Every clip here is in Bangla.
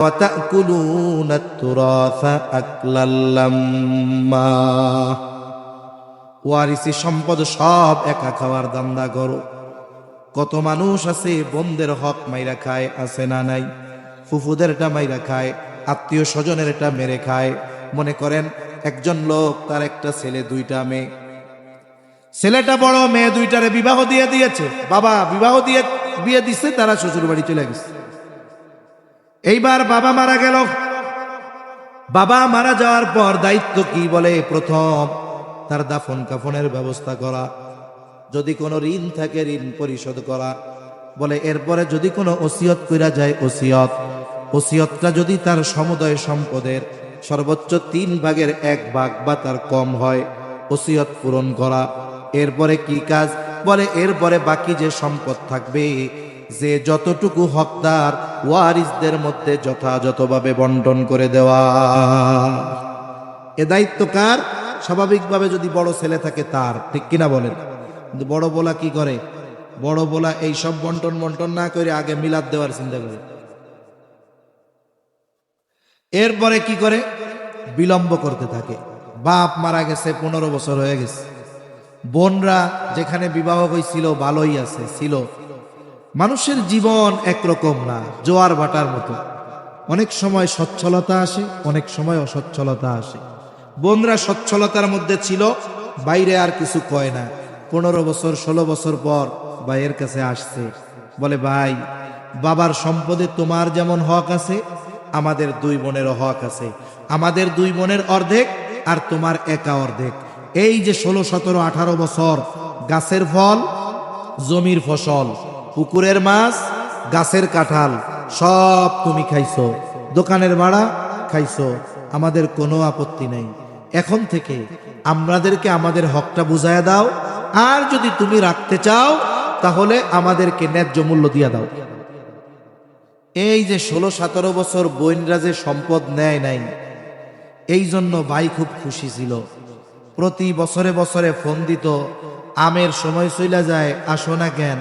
وتأكلون التراث أكلا لما ওয়ারিসি সম্পদ সব একা খাওয়ার দান্দা করো কত মানুষ আছে বন্ধের হক মাইরা খায় আছে না নাই ফুফুদেরটা মাইরা খায় আত্মীয় স্বজনের এটা মেরে খায় মনে করেন একজন লোক তার একটা ছেলে দুইটা মেয়ে ছেলেটা বড় মেয়ে দুইটারে বিবাহ দিয়ে দিয়েছে বাবা বিবাহ দিয়ে বিয়ে দিচ্ছে তারা শ্বশুর বাড়ি চলে গেছে এইবার বাবা মারা গেল। বাবা মারা যাওয়ার পর দায়িত্ব কি বলে? প্রথম, তার দাফন কাফনের ব্যবস্থা করা। যদি কোনো ঋণ থাকে, ঋণ পরিশোধ করা। বলে, এরপরে যদি কোনো ওসিয়ত কইরা যায়, ওসিয়ত। ওসিয়তটা যদি তার সমুদয় সম্পদের, সর্বোচ্চ তিন ভাগের এক ভাগ বা তার কম হয়, ওসিয়ত পূরণ করা। এরপরে কি কাজ? বলে, এরপরে বাকি যে সম্পদ থাকবে যে যতটুকু হকদার ওয়ারিসদের মধ্যে যথাযথভাবে বন্টন করে দেওয়া। এ দায়িত্ব কার? স্বাভাবিকভাবে যদি বড় ছেলে থাকে তার, ঠিক কিনা বলেন? কিন্তু বড় বলা কি করে? বড় বলা এই সব বন্টন বন্টন না করে আগে মিলাদ দেওয়ার চিন্তা করে। এরপরে কি করে? বিলম্ব করতে থাকে। বাপ মারা গেছে, পনেরো বছর হয়ে গেছে। বোনরা যেখানে বিবাহ হয়েছিল, ভালোই আছে, ছিল। মানুষের জীবন একরকম না, জোয়ার ভাটার মতো। অনেক সময় সচ্ছলতা আসে, অনেক সময় অসচ্ছলতা আসে। বোনরা সচ্ছলতার মধ্যে ছিল, বাইরে আর কিছু কয় না। পনেরো বছর, ষোলো বছর পর ভাইয়ের কাছে আসছে। বলে, ভাই, বাবার সম্পদে তোমার যেমন হক আছে, আমাদের দুই বোনেরও হক আছে। আমাদের দুই বোনের অর্ধেক আর তোমার একা অর্ধেক। এই যে ষোলো, সতেরো, আঠারো বছর গাছের ফল, জমির ফসল পুকুরের মাছ, গাছের কাঁঠাল, সব তুমি খাইছো। দোকানের ভাড়া খাইছো। আমাদের কোনো আপত্তি নেই। এখন থেকে আমাদেরকে আমাদের হকটা বুঝায় দাও। আর যদি তুমি রাখতে চাও, তাহলে আমাদেরকে ন্যায্য মূল্য দিয়ে দাও। এই যে ষোলো, সতেরো বছর বইনরা যে সম্পদ নেয় নাই, এই জন্য ভাই খুব খুশি ছিল। প্রতি বছরে বছরে ফোন দিত, আমের সময় চইলা যায়, আসো না কেন?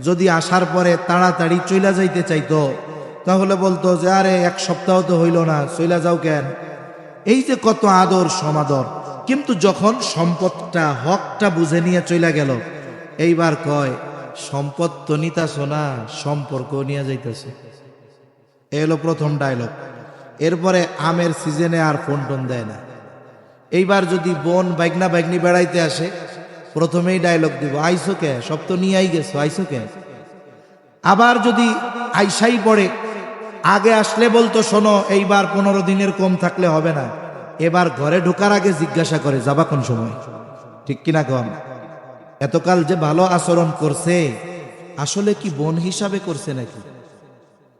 যদি আসার পরে তাড়াতাড়ি চইলা যাইতে চাইতো, তাহলে বলতো যে, আরে, এক সপ্তাহ তো হইল না, চইলা যাও কেন? এই যে কত আদর সমাদর, কিন্তু যখন সম্পদটা, হকটা বুঝে নিয়ে চইলা গেল, এইবার কয়, সম্পদ তো নিতা সোনা সম্পর্ক নিয়ে যাইতেছে। এলো প্রথম ডায়লগ এরপরে আমের সিজনে আর ফোন টোন দেয় না। এইবার যদি বোন বাইগনা বাইগনি বেড়াইতে আসে প্রথমেই ডায়লগ দিব, আইসো কে? সব তো নিয়েই গেছো, আইসো কে? আবার যদি আইসাই পড়ে, আগে আসলে বলতো, শোনো, এইবার পনেরো দিনের কম থাকলে হবে না। এবার ঘরে ঢোকার আগে জিজ্ঞাসা করে, যাবা কোন সময়? ঠিক কিনা কন এতকাল যে ভালো আচরণ করছে, আসলে কি বোন হিসাবে করছে নাকি?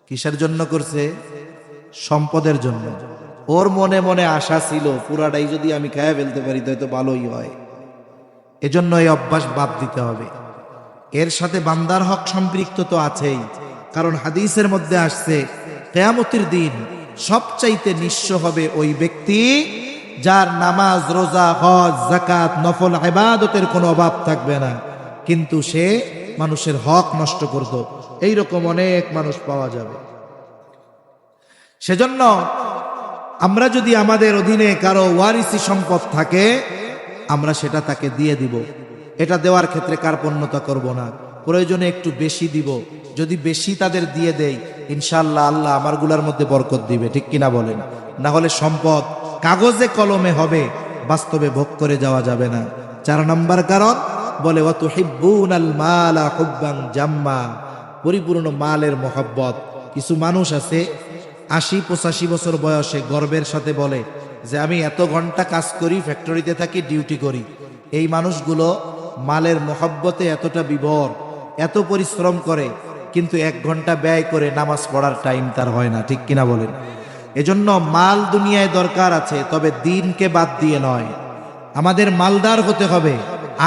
কিসের জন্য করছে? সম্পদের জন্য। ওর মনে মনে আশা ছিল, পুরাটাই যদি আমি খেয়ে ফেলতে পারি তো ভালোই হয়। এজন্য এই অভ্যাস বাদ দিতে হবে। এর সাথে বান্দার হক সম্পৃক্ত তো আছেই, কারণ হাদিসের মধ্যে আসছে, কেয়ামতির দিন সবচাইতে নিঃস্ব হবে ওই ব্যক্তি যার নামাজ, রোজা, হজ জাকাত নফল আবাদতের কোনো অভাব থাকবে না। কিন্তু সে মানুষের হক নষ্ট করত। এইরকম অনেক মানুষ পাওয়া যাবে। সেজন্য আমরা যদি আমাদের অধীনে কারও ওয়ারিসি সম্পদ থাকে আমরা সেটা তাকে দিয়ে দিব। এটা দেওয়ার ক্ষেত্রে কার্পণ্যতা করব না? প্রয়োজনে একটু বেশি দিব। যদি বেশি তাদের দিয়ে দেই ইনশাল্লাহ আল্লাহ আমারগুলার মধ্যে বরকত দিবে। ঠিক কিনা বলেন? না হলে সম্পদ কাগজে কলমে হবে, বাস্তবে ভোগ করে যাওয়া যাবে না। চার নম্বর কারণ, বলে অত হিব্বুন আল মালা হুব্বাং জাম্মা। পরিপূর্ণ মালের মহব্বত। কিছু মানুষ আছে, আশি পঁচাশি বছর বয়সে গর্বের সাথে বলে যে আমি এত ঘণ্টা কাজ করি ফ্যাক্টরিতে থাকি ডিউটি করি। এই মানুষগুলো মালের মহব্বতে এতটা বিভোর, এত পরিশ্রম করে, কিন্তু এক ঘণ্টা ব্যয় করে নামাজ পড়ার টাইম তার হয় না, ঠিক কিনা বলেন? এজন্য মাল দুনিয়ায় দরকার আছে, তবে দিনকে বাদ দিয়ে নয়। আমাদের মালদার হতে হবে,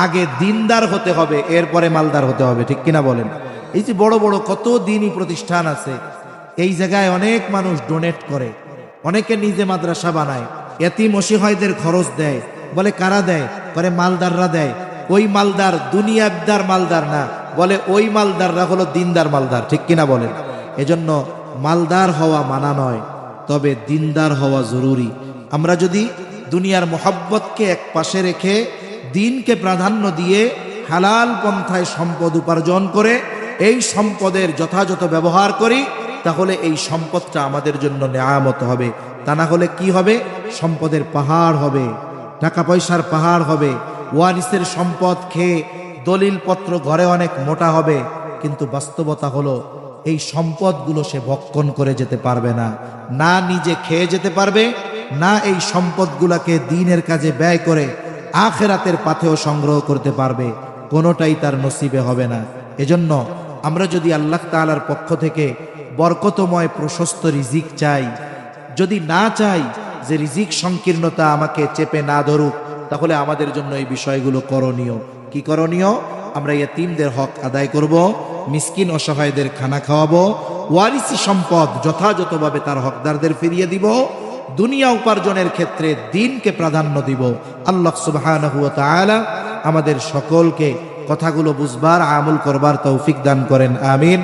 আগে দিনদার হতে হবে, এরপরে মালদার হতে হবে, ঠিক কিনা বলেন? এই যে বড় বড় কত দিনই প্রতিষ্ঠান আছে, এই জায়গায় অনেক মানুষ ডোনেট করে, অনেকে নিজে মাদ্রাসা বানায় এতিম অসিহয়দের খরচ দেয়। বলে কারা দেয়? করে মালদাররা দেয়। ওই মালদার দুনিয়াবদার মালদার না। বলে ওই মালদাররা হলো দিনদার মালদার। ঠিক কিনা বলেন? এজন্য মালদার হওয়া মানা নয়, তবে দিনদার হওয়া জরুরি। আমরা যদি দুনিয়ার মোহাব্বতকে এক পাশে রেখে দিনকে প্রাধান্য দিয়ে হালাল পন্থায় সম্পদ উপার্জন করে এই সম্পদের যথাযথ ব্যবহার করি, তাহলে এই সম্পদটা আমাদের জন্য নেয়ামত হবে। তা না হলে কি হবে? সম্পদের পাহাড় হবে টাকা পয়সার পাহাড় হবে, ওয়ারিসের সম্পদ খেয়ে দলিল পত্র ঘরে অনেক মোটা হবে। কিন্তু বাস্তবতা হলো, এই সম্পদগুলো সে ভক্ষণ করে যেতে পারবে না। না নিজে খেয়ে যেতে পারবে, না এই সম্পদগুলোকে দিনের কাজে ব্যয় করে আখেরাতের পাথেও সংগ্রহ করতে পারবে। কোনোটাই তার নসিবে হবে না। এজন্য আমরা যদি আল্লাহ তাআলার পক্ষ থেকে বরকতময় প্রশস্ত রিজিক চাই যদি না চাই যে রিজিক সংকীর্ণতা আমাকে চেপে না ধরুক, তাহলে আমাদের জন্য এই বিষয়গুলো করণীয়। কি করণীয়? আমরা তিনদের হক আদায় করব, মিসকিন অসহায়দের খানা খাওয়াবো, ওয়ারিসি সম্পদ যথাযথভাবে তার হকদারদের ফিরিয়ে দিব, দুনিয়া উপার্জনের ক্ষেত্রে দিনকে প্রাধান্য দিব। আল্লাহ ওয়া আমাদের সকলকে কথাগুলো বুঝবার, আমল করবার তৌফিক দান করেন। আমিন।